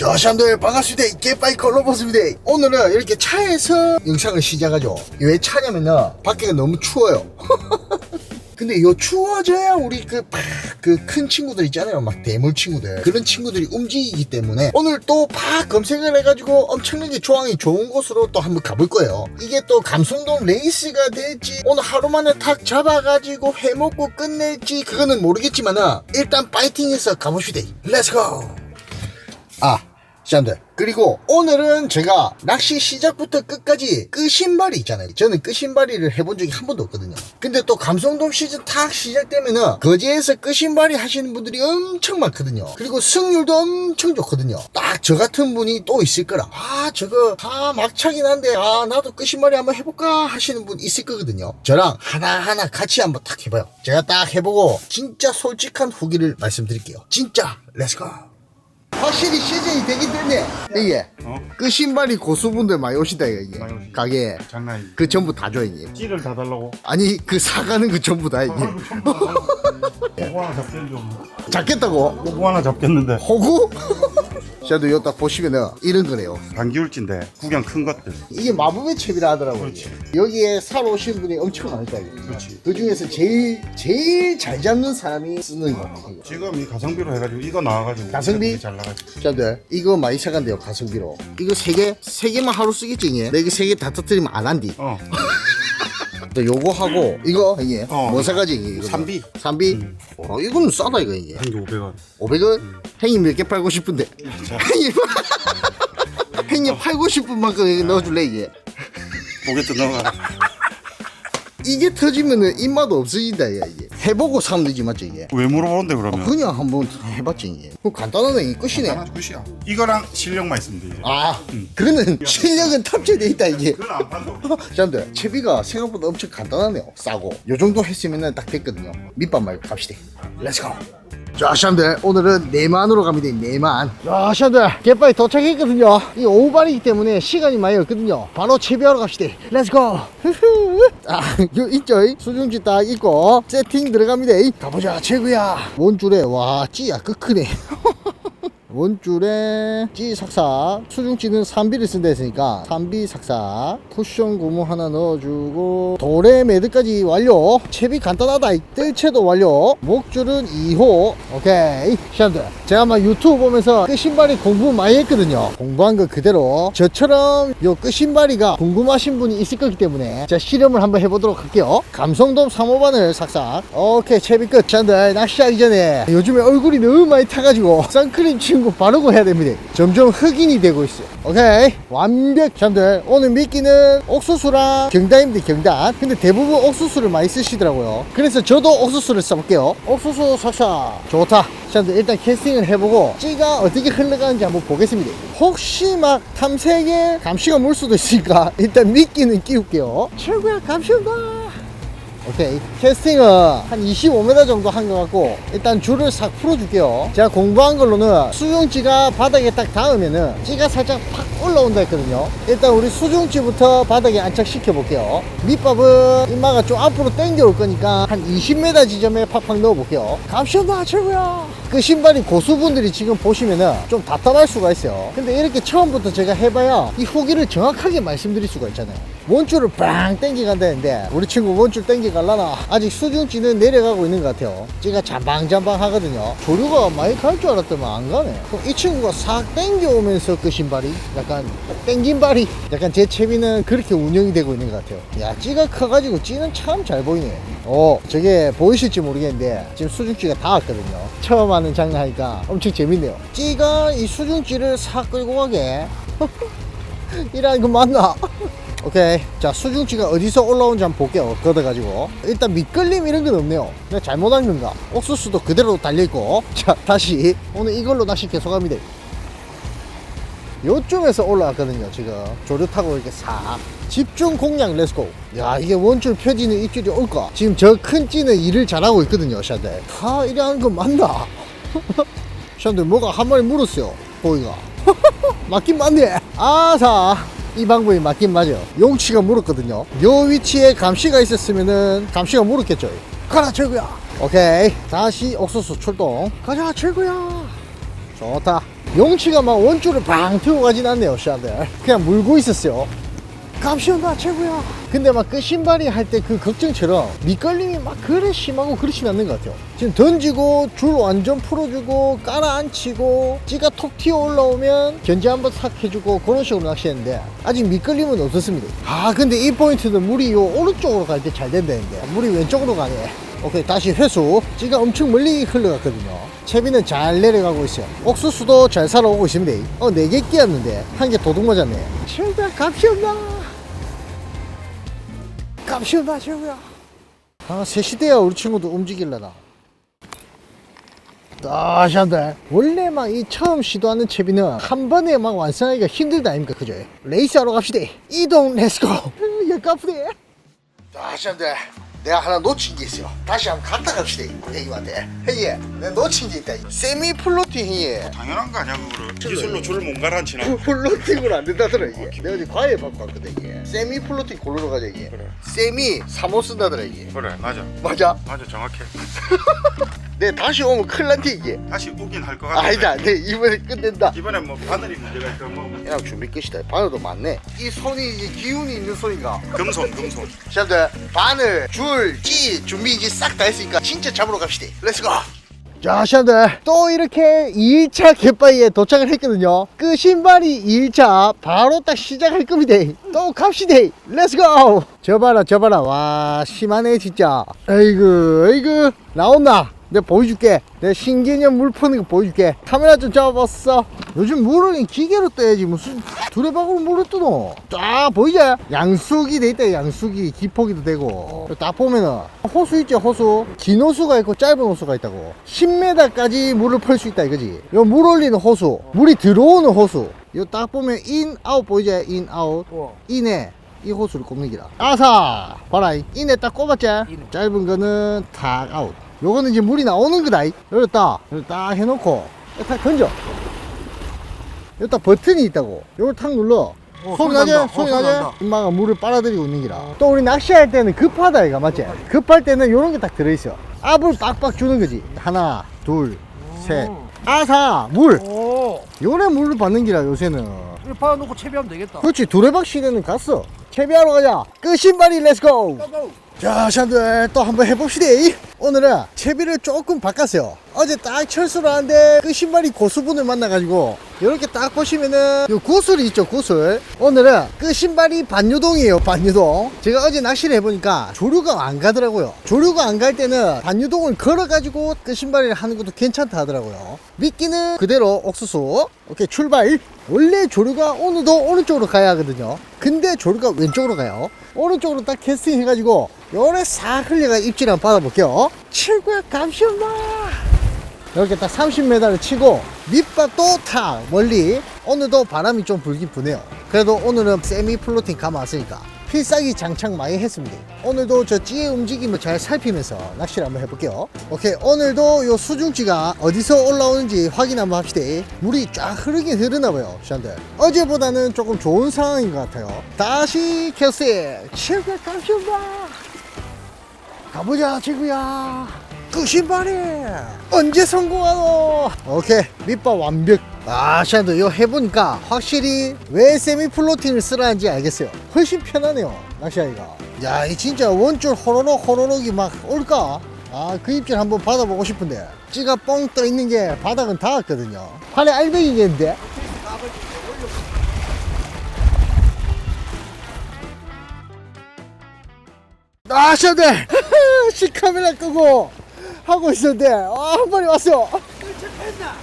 자, 샴들 반갑습니다. 깨빠이 컬러버스입니다. 오늘은 이렇게 차에서 영상을 시작하죠. 왜 차냐면요. 밖에가 너무 추워요. 근데 요 추워져야 우리 그 그큰 친구들 있잖아요. 막 대물 친구들. 그런 친구들이 움직이기 때문에 오늘 또 팍 검색을 해가지고 엄청나게 조항이 좋은 곳으로 또 한번 가볼 거예요. 이게 또 감성돔 레이스가 될지 오늘 하루 만에 탁 잡아가지고 해먹고 끝낼지 그거는 모르겠지만은 일단 파이팅해서 가봅시다. 렛츠고! 아, 시험들. 그리고 오늘은 제가 낚시 시작부터 끝까지 끄신발이 있잖아요. 저는 끄신발이를 해본 적이 한 번도 없거든요. 근데 또 감성돔 시즌 탁 시작되면은 거제에서 끄신발이 하시는 분들이 엄청 많거든요. 그리고 승률도 엄청 좋거든요. 딱 저 같은 분이 또 있을 거라. 아, 저거 다 막차긴 한데 아, 나도 끄신발이 한번 해볼까 하시는 분 있을 거거든요. 저랑 하나하나 같이 한번 딱 해봐요. 제가 딱 해보고 진짜 솔직한 후기를 말씀드릴게요. 진짜 렛츠고! 확실히 시즌이 되긴 됐네. 이게 어? 그 신발이 고수분들 많이 오시다 이게 많이 오시죠. 가게 장난이. 그 전부 다 줘 이게. 찌를 다 달라고. 아니 그 사가는 그 전부 다 이게. 호구 하나 잡겠는데 뭐. 잡겠다고? 호구 하나 잡겠는데. 호구? 저도 여기 딱 보시면 은 이런 거래요. 반기울진데 구경 큰 것들. 이게 마법의 첩이라 하더라고요. 그렇지. 여기에 사러 오시는 분이 엄청 많다. 그렇지. 그 중에서 제일 제일 잘 잡는 사람이 쓰는 거. 이거. 지금 이 가성비로 해가지고 이거 나와가지고. 가성비? 잘 나가지. 자들 이거 많이 사간대요 가성비로. 이거 세 개? 세 개만 하루 쓰겠지 이게. 내가 세개 다 터뜨리면 안 한디. 어. 또 요거 하고 이거? 이게? 어. 뭐 사가지 이게 이거. 삼비. 삼비? 어 이거는 싸다 이거 이게. 한개 500원. 500원 행님 몇개 팔고 싶은데. 행님 행님 팔고 싶은 만큼 여기 넣어줄래 이게? 고개 넣어가. 이게 터지면은 입맛 없어진다 이게 이게. 해보고 사면 되지 맞지 이게? 왜 물어보는데 그러면? 그냥 한번 해봤지 이게. 그거 간단하네 이 끝이네. 하나 굿이야. 이거랑 실력만 있으면 되지. 아 그거는 실력은 탑재돼 있다 이게. 그건 안 판다. 사람들 채비가 생각보다 엄청 간단하네요 싸고. 요 정도 했으면 딱 됐거든요. 밑밥 말고 갑시다. 렛츠고 자 샤람들 오늘은 네만으로 갑니다 네만. 자 샤람들 갯바위 도착했거든요. 이 오후반이기 때문에 시간이 많이 없거든요. 바로 채비하러 갑시다. 렛츠고 아요 있죠 수중지 딱 있고 세팅 들어갑니다. 가보자 최고야. 원줄에 와 찌야 끝크네 원줄에 찌 삭삭 수중찌는 3비를 쓴다 했으니까 3비 삭삭 쿠션 고무 하나 넣어주고 도래 매드까지 완료. 채비 간단하다 뜰채도 완료. 목줄은 2호. 오케이 시험들 제가 막 유튜브 보면서 끝신발이 공부 많이 했거든요. 공부한 거 그대로. 저처럼 요 끝신발이가 궁금하신 분이 있을 거기 때문에 제가 실험을 한번 해보도록 할게요. 감성돔 3호반을 삭삭. 오케이 채비 끝. 시험들 낚시하기 전에. 요즘에 얼굴이 너무 많이 타가지고 선크림 친구 바르고 해야 됩니다. 점점 흑인이 되고 있어요. 오케이? 완벽 시험들. 오늘 미끼는 옥수수랑 경단입니다 경단 근데 대부분 옥수수를 많이 쓰시더라고요. 그래서 저도 옥수수를 써볼게요. 옥수수 삭삭 좋다. 시험들 일단 캐스팅을 해보고 찌가 어떻게 흘러가는지 한번 보겠습니다. 혹시 막 탐색에 감시가 물 수도 있으니까 일단 미끼는 끼울게요. 최고야 감시 온다 오케이. 캐스팅은 한 25m 정도 한 것 같고 일단 줄을 싹 풀어줄게요. 제가 공부한 걸로는 수중찌가 바닥에 딱 닿으면은 찌가 살짝 팍 올라온다 했거든요. 일단 우리 수중찌부터 바닥에 안착시켜 볼게요. 밑밥은 이마가 좀 앞으로 당겨 올 거니까 한 20m 지점에 팍팍 넣어 볼게요. 감시온다 최고야. 그 신발이 고수분들이 지금 보시면은 좀 답답할 수가 있어요. 근데 이렇게 처음부터 제가 해봐야 이 후기를 정확하게 말씀드릴 수가 있잖아요. 원줄을 빵 땡겨 간다는데 우리 친구 원줄 땡겨 갈라나 아직 수중찌는 내려가고 있는 것 같아요. 찌가 잠방잠방 하거든요. 조류가 많이 갈 줄 알았더만 안 가네. 그럼 이 친구가 싹 땡겨 오면서 그 신발이 약간 땡긴 발이 약간 제 채비는 그렇게 운영이 되고 있는 것 같아요. 야 찌가 커가지고 찌는 참 잘 보이네. 어 저게 보이실지 모르겠는데 지금 수중찌가 다 왔거든요. 처음 하는 장난 하니까 엄청 재밌네요. 찌가 이 수중찌를 싹 끌고 가게. 이라는 거 맞나? 오케이. 자 수중치가 어디서 올라온지 한번 볼게요. 걷어가지고. 일단 밑걸림 이런 건 없네요. 내가 잘못한 건가? 옥수수도 그대로 달려있고. 자 다시. 오늘 이걸로 낚시 계속합니다 요쯤에서 올라왔거든요 지금. 조류 타고 이렇게 싹. 집중 공략 렛츠고 야 이게 원줄 펴지는 입줄이 올까? 지금 저 큰 찌는 일을 잘하고 있거든요 샤들 다 이래 하는 건 맞나? 샤들 뭐가 한 마리 물었어요 고기가? 맞긴 맞네. 아사 이 방법이 맞긴 맞아요 용치가 물었거든요. 요 위치에 감시가 있었으면은 감시가 물었겠죠. 가라 최고야. 오케이. 다시 옥수수 출동. 가자 최고야. 좋다 용치가 막 원줄을 방 틀고 가진 않네요 샤들 그냥 물고 있었어요. 감시온다 최고야. 근데 막 그 신발이 할 때 그 걱정처럼 밑걸림이 막 그래 심하고 그렇진 않는 것 같아요. 지금 던지고 줄 완전 풀어주고 깔아앉히고 찌가 톡 튀어 올라오면 견제 한번 싹 해주고 그런 식으로 낚시했는데 아직 밑걸림은 없었습니다. 아 근데 이 포인트는 물이 요 오른쪽으로 갈 때 잘 된다는데. 물이 왼쪽으로 가네. 오케이 다시 회수. 찌가 엄청 멀리 흘러갔거든요 채비는 잘 내려가고 있어요. 옥수수도 잘 살아오고 있습니다. 어 4개 끼었는데 한 개 도둑 맞았네. 최다 값이 없나? 값이 없나 최고야? 아 3시대야 우리 친구도 움직일라나? 다시 한다. 원래 막 이 처음 시도하는 채비는 한 번에 막 완성하기가 힘들다 아닙니까 그죠? 레이스 하러 갑시다. 이동 렛츠고 야 까프네. 다시 한다 내가 하나 놓친 게 있어 다시 한번 갔다 갑시다 형님한테 형님 내가 놓친 게 있다 세미 플로팅 형님 당연한 거 아니야 그거를. 기술로 줄을 못 가라앉히나. 플로팅은 안 된다더라 이게 내가 어제 과외 받고 왔거든 이게 세미 플로팅 고르러 가자 이게 그래. 세미 3호 쓴다더라 이게 그래 맞아. 맞아 맞아 정확해. 내 다시 오면 큰일 난데 이게. 다시 오긴 할 것 같아. 아니다 내 이번에 끝낸다. 이번에 뭐 바늘이 문제가 있어 뭐. 야 준비 끝이다. 바늘도 많네. 이 손이 이제 기운이 있는 손인가? 금손 금손. 시험들 바늘 줄 찌 준비 이제 싹 다 했으니까 진짜 잡으러 갑시다. 렛츠고 자 시험들. 또 이렇게 2일차 갯바위에 도착을 했거든요. 그 신발이 2일차 바로 딱 시작할 겁니다. 또 갑시다. 렛츠고 저 봐라 저 봐라. 와 심하네 진짜. 아이고 아이고. 나온나 내가 보여줄게. 내 신개념 물 푸는 거 보여줄게. 카메라 좀 잡아봤어. 요즘 물을 기계로 떠야지. 무슨 두레박으로 물을 뜨노 쫙 보이지? 양수기 돼 있다. 양수기. 기포기도 되고. 딱 보면은 호수 있죠 호수. 긴 호수가 있고 짧은 호수가 있다고. 10m까지 물을 풀 수 있다 이거지. 요 물 올리는 호수. 물이 들어오는 호수. 요딱 보면 인 아웃 보이지? 인 아웃 인에 이 호수를 꼽는 기라 아사! 봐라 인에 딱 꼽았지? 짧은 거는 탁 아웃. 요거는 이제 물이 나오는 거다 여기 딱 해놓고 딱 던져. 여기 딱 버튼이 있다고. 요걸 탁 눌러. 어, 소리 나지? 난다. 어, 소리 소리 나지? 엄마가 물을 빨아들이고 있는 기라. 또 우리 낚시할 때는 급하다 이가 맞지? 급할 때는 요런 게 딱 들어있어. 압을 빡빡 주는 거지. 하나 둘 셋. 아사! 물! 오, 요래 물을 받는 기라 요새는. 이거 팔아놓고 채비하면 되겠다. 그렇지. 두레박 시대는 갔어 채비하러 가자. 끝신발이 렛츠고. 자 샤들 또 한번 해봅시다. 오늘은 채비를 조금 바꿨어요. 어제 딱 철수를 하는데 그 신발이 고수분을 만나가지고 이렇게 딱 보시면은 요 구슬이 있죠 구슬? 오늘은 그 신발이 반유동이에요 반유동. 제가 어제 낚시를 해보니까 조류가 안 가더라고요. 조류가 안 갈 때는 반유동을 걸어가지고 그 신발을 하는 것도 괜찮다 하더라고요. 미끼는 그대로 옥수수. 오케이 출발 원래 조류가 오늘도 오른쪽으로 가야 하거든요. 근데 조류가 왼쪽으로 가요. 오른쪽으로 딱 캐스팅 해가지고 요래 싹 흘려가 입질 한번 받아볼게요. 최고야 감시 없나 이렇게 딱 30m를 치고 밑밥도 탁 멀리 오늘도 바람이 좀 불긴 부네요. 그래도 오늘은 세미 플로팅 감아 왔으니까 필살기 장착 많이 했습니다. 오늘도 저 찌의 움직임을 잘 살피면서 낚시를 한번 해볼게요. 오케이 오늘도 요 수중찌가 어디서 올라오는지 확인 한번 합시다. 물이 쫙 흐르긴 흐르나봐요 샨들 어제보다는 조금 좋은 상황인 것 같아요. 다시 최고야 감시 없나 가보자 친구야. 그 신발이 언제 성공하노? 오케이 밑밥 완벽 아 샤도 이거 해보니까 확실히 왜 세미 플로팅을 쓰라는지 알겠어요. 훨씬 편하네요 낚시하기가. 야 이 진짜 원줄 호로록 호로록이 막 올까? 아 그 입질 한번 받아보고 싶은데. 찌가 뻥 떠 있는 게 바닥은 닿았거든요. 판에 알배기겠는데. 아, 샤들! 시카메라 끄고 하고 있었는데, 아, 한 마리 왔어.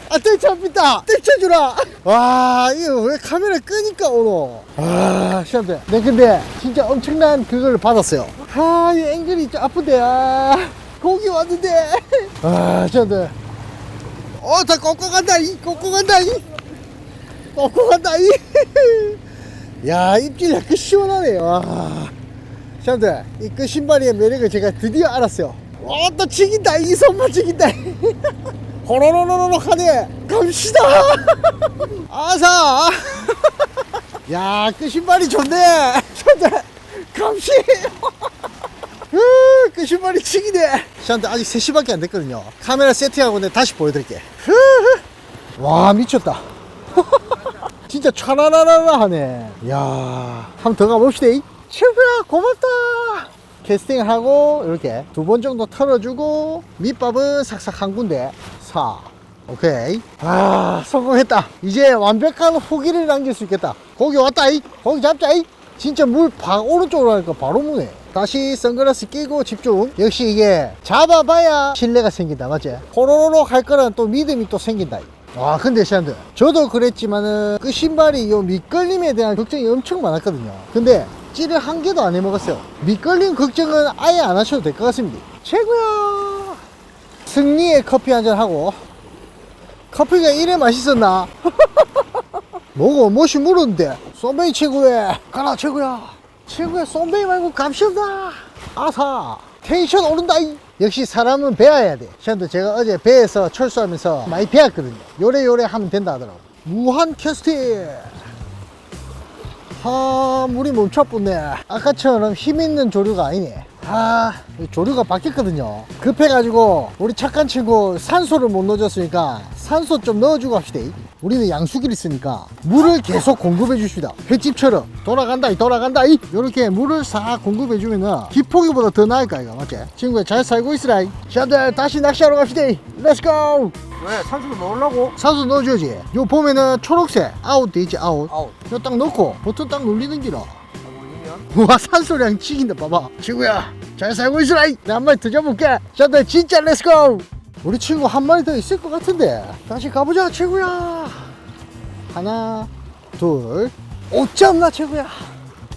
아, 뜰 잡힌다! 뜰 쳐주라! 와, 이거 왜 카메라 끄니까 오노? 아, 샤들. 네, 근데 진짜 엄청난 그걸 받았어요. 아, 이 앵글이 좀 아픈데, 아, 고기 왔는데. 아, 샤들. 어, 다 꺾어 간다, 이, 꺾어 간다, 이. 꺾어 간다, 이. 야, 입질 약간 시원하네, 와. 샤들 이그 신발의 매력을 제가 드디어 알았어요 와또 죽인다 이 손만 죽인다 호로로로로 하네 갑시다 아사 야그 신발이 좋네 샤들 감시 으, 그 신발이 치기네 샤들 아직 3시밖에 안 됐거든요 카메라 세팅하고 내가 다시 보여드릴게. 와 미쳤다 진짜 차라라라라 하네. 야, 한번 더 가봅시다. 이. 최고야, 고맙다. 캐스팅을 하고 이렇게 두 번 정도 털어주고 밑밥은 삭삭 한 군데 사. 오케이. 아, 성공했다. 이제 완벽한 후기를 남길 수 있겠다. 고기 왔다. 이. 고기 잡자. 이. 진짜 물 바, 오른쪽으로 하니까 바로 무네. 다시 선글라스 끼고 집중. 역시 이게 잡아봐야 신뢰가 생긴다. 맞지? 호로로록 할 거는 또 믿음이 또 생긴다. 아 근데 시안들 저도 그랬지만은 그 신발이 요 밑걸림에 대한 걱정이 엄청 많았거든요 근데 찌를 한 개도 안 해먹었어요. 밑걸림 걱정은 아예 안 하셔도 될 것 같습니다. 최고야! 승리의 커피 한잔 하고. 커피가 이래 맛있었나? 뭐고 무엇이 물었는데? 쏨뱅이 최고야 가라 최고야. 최고야 쏨뱅이 말고 감시온다 아사 텐션 오른다 이. 역시 사람은 배워야 돼. 시안도 제가 어제 배에서 철수하면서 많이 배웠거든요. 요래요래 하면 된다 하더라고. 무한 캐스팅 아 물이 멈춰붙네. 아까처럼 힘 있는 조류가 아니네. 아 조류가 바뀌었거든요. 급해가지고 우리 착한 친구 산소를 못 넣어줬으니까 산소 좀 넣어주고 합시다. 우리는 양수기를 쓰니까 물을 계속 공급해 주십니다. 횟집처럼. 돌아간다 이 돌아간다 이. 요렇게 물을 싹 공급해 주면은 기포기보다 더 나을까 이거. 맞지? 친구야 잘 살고 있으라 샤들 다시 낚시하러 갑시다 렛츠고 왜? 산수도 넣으려고? 산소 넣어줘야지. 요 보면은 초록색 아웃 돼 있지 아웃. 아웃. 요 딱 넣고 버튼 딱 눌리는 기라. 아, 올리면? 와 산소량 치긴다 봐봐. 친구야 잘 살고 있으라 내가 한 마리 더 잡을게. 샤들 진짜 렛츠고 우리 친구 한 마리 더 있을 것 같은데. 다시 가보자 친구야. 하나 둘. 오참나 친구야.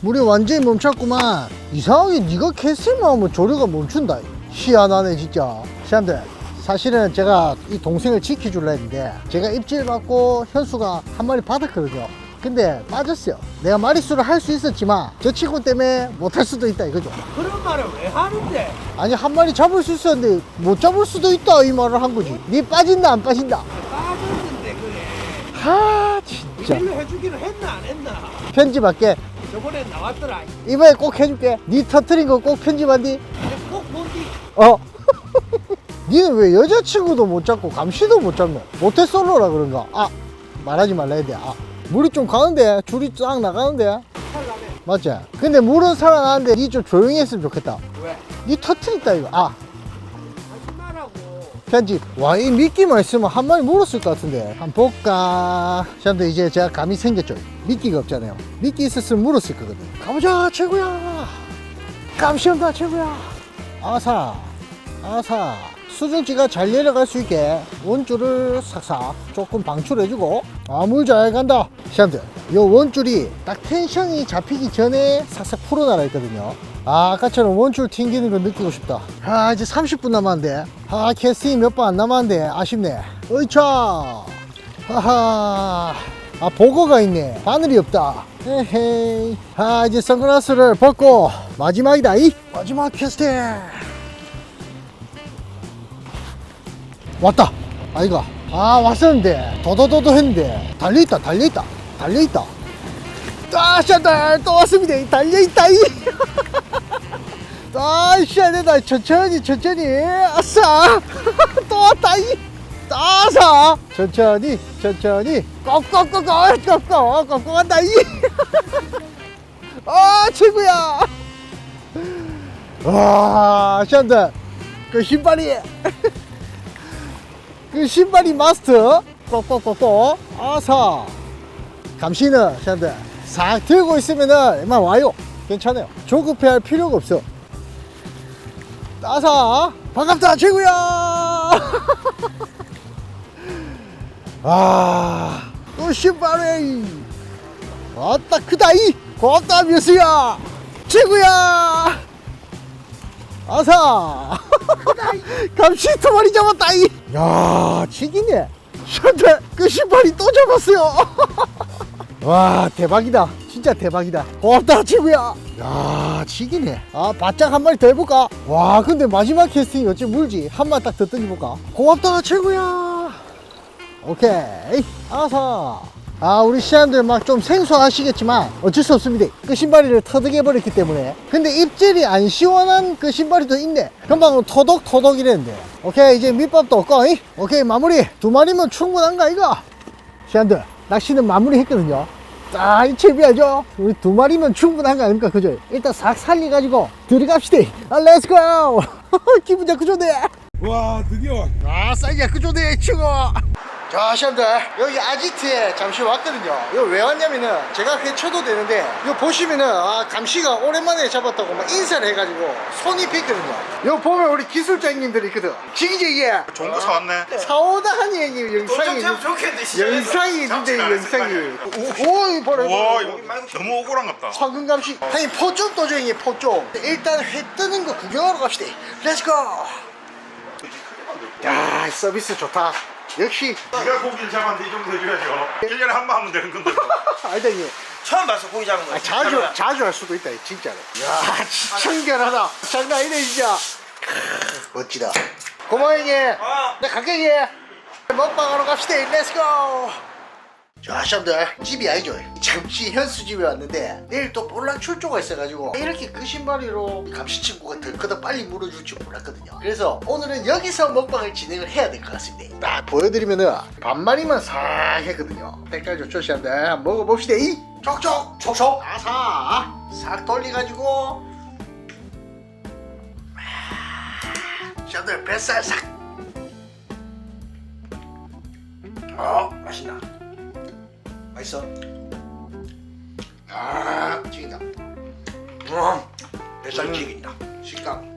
물이 완전히 멈췄구만. 이상하게 네가 캐스팅만 하면 조류가 멈춘다. 희한하네 진짜. 사람들 사실은 제가 이 동생을 지켜줄라 했는데 제가 입질 받고 현수가 한 마리 받았거든요 근데 빠졌어요. 내가 마리수를 할 수 있었지만 저 친구 때문에 못 할 수도 있다 이거죠. 그런 말을 왜 하는데? 아니 한 마리 잡을 수 있었는데 못 잡을 수도 있다 이 말을 한 거지. 니 빠진다 안 빠진다? 빠졌는데 그래. 하 진짜. 일로 해주기로 했나 안 했나? 편집할게. 저번에 나왔더라. 이번에 꼭 해줄게. 니 터트린 거 꼭 편집한디? 꼭 뭔지. 어. 니는 왜 여자친구도 못 잡고 감시도 못 잡노? 모태솔로라 그런가? 아 말하지 말라 해야 돼 아 물이 좀 가는데 줄이 쫙 나가는데. 맞지? 근데 물은 살아나는데 니 좀 조용히 했으면 좋겠다. 왜? 니 터트렸다 이거 아. 편집. 와이 미끼만 있으면 한 마리 물었을 것 같은데. 한번 볼까? 시험도 이제 제가 감이 생겼죠. 미끼가 없잖아요. 미끼 있었으면 물었을 거거든. 가보자 최고야! 감시한다 최고야! 아사! 아사 수중지가 잘 내려갈 수 있게 원줄을 싹싹 조금 방출해주고 아물 잘 간다. 시험들 요 원줄이 딱 텐션이 잡히기 전에 싹싹 풀어놔라 했거든요. 아 아까처럼 원줄 튕기는 거 느끼고 싶다. 아 이제 30분 남았는데. 아 캐스팅이 몇번 안 남았는데 아쉽네. 어이차! 하하! 아 보고가 있네. 바늘이 없다. 헤헤이. 아 이제 선글라스를 벗고 마지막이다 이! 마지막 캐스팅 왔다. 아이가. 아 왔었는데. 도도도도 했는데. 달려있다 달려있다 달려있다. 아또 왔습니다. 달려있다 이. 아이씨 안되다. 천천히 천천히. 아싸. 또 왔다 이. 아싸 천천히 천천히. 꺾꺾 꺾꺾 간다 이 아 최고야. 와 샤들 그 신발이 그 신발이 마스터. 꼭꼭꼭꼭. 아사. 감시는 샤들 싹 들고 있으면은 만 와요. 괜찮아요. 조급해 할 필요가 없어. 아사. 반갑다 최고야. 아또 신발이 왔다 크다이. 고맙다 미수야. 최고야 아사! 감시 두 마리 잡았다 이. 야 치기네. 션데 그 신발이 또 잡았어요. 와 대박이다. 진짜 대박이다. 고맙다 친구야. 야 치기네. 아 바짝 한 마리 더 해볼까? 와 근데 마지막 캐스팅이 어찌 물지? 한 마리 딱 더 던져볼까? 고맙다 친구야. 오케이. 아사 아 우리 시안들 막 좀 생소하시겠지만 어쩔 수 없습니다 그 신발이를 터득해 버렸기 때문에 근데 입질이 안 시원한 그 신발이 더 있네 금방 토독토독 이랬는데 오케이 이제 밑밥도 없고 이? 오케이 마무리 두 마리면 충분한가 이거 시안들 낚시는 마무리 했거든요. 자, 이 채비하죠? 우리 두 마리면 충분한 거 아닙니까? 그죠? 일단 싹 살려가지고 들어갑시다. 아, 렛츠고! 기분 좋고 좋네. 와 드디어 아, 사이즈가 그 좋네, 치고. 자, 시험들 여기 아지트에 잠시 왔거든요. 이거 왜 왔냐면은 제가 회쳐도 되는데 이거 보시면은 아, 감시가 오랜만에 잡았다고 막 인사를 해가지고 손이 pis거든요. 이거 보면 우리 기술자님들이 있거든. 좋은 거 사왔네. 사오다 하니 형님 영상이. 영상이 있는데 영상이. 오 이거 봐라 와 이거. 이거 너무 억울한 것 같다. 황금 감시. 형님 포좀 떠줘 형님 포좀. 일단 회 뜨는 거 구경하러 갑시다. 렛츠고 야 서비스 좋다 역시 네가 고기를 잡았는데 이 정도 해줘야죠. 1년에 한 번 하면 되는 건데 아니다 형님 처음 봤어 고기 잡은 거. 아, 자주 자주 할 수도 있다 진짜로. 야. 청결하다. 장난 아니네 진짜. 크, 멋지다. 고마워 형님. 아. 나 갈게 형님. 먹방하러 갑시다 렛츠고 자 시험들 집이 아니죠? 잠시 현수 집에 왔는데 내일 또 볼락 출조가 있어가지고 이렇게 그 신발이로 감시 친구가 덜커덕 빨리 물어줄 줄 몰랐거든요. 그래서 오늘은 여기서 먹방을 진행을 해야 될 것 같습니다. 딱 보여드리면은 반마리만 싹 했거든요. 색깔 좋죠 한번 먹어봅시다 이! 촉촉 촉촉! 아사! 싹 돌려가지고. 시험들 뱃살 싹. 어 맛있다. 맛있어. 아, 튀긴다. 음. 뱃살 튀긴다. 식감.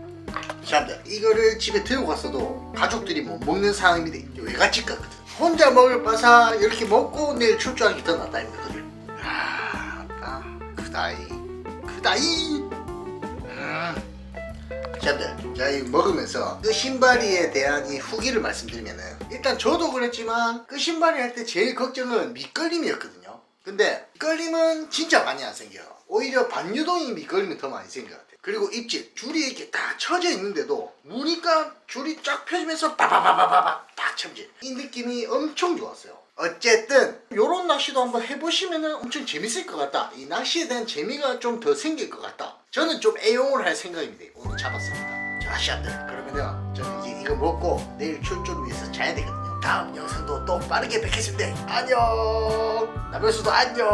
사람들 이거를 집에 들고 갔어도 가족들이 못 먹는 상황입니다. 외갓집 같거든. 혼자 먹을 바사 이렇게 먹고 내일 출조하는 게 더 낫다 이거거든. 아, 아, 크다이, 크다이. 음. 사람들, 자, 이 먹으면서 그 신발이에 대한 이 후기를 말씀드리면은 일단 저도 그랬지만 그 신발이 할 때 제일 걱정은 밑걸림이었거든요. 근데 밑걸림은 진짜 많이 안 생겨요. 오히려 반유동이 밑걸림이 더 많이 생겨 같아요. 그리고 입질, 줄이 이렇게 딱 쳐져 있는데도 무니까 줄이 쫙 펴지면서 바바바바바바 딱 쳐지. 이 느낌이 엄청 좋았어요. 어쨌든 요런 낚시도 한번 해보시면 엄청 재밌을 것 같다. 이 낚시에 대한 재미가 좀 더 생길 것 같다. 저는 좀 애용을 할 생각입니다. 오늘 잡았습니다. 자, 시안들 그러면요. 저는 이제 이거 먹고 내일 출조를 위해서 자야 되거든요. 다음 영상도 또 빠르게 뵙겠습니다. 안녕. 남현수도 안녕.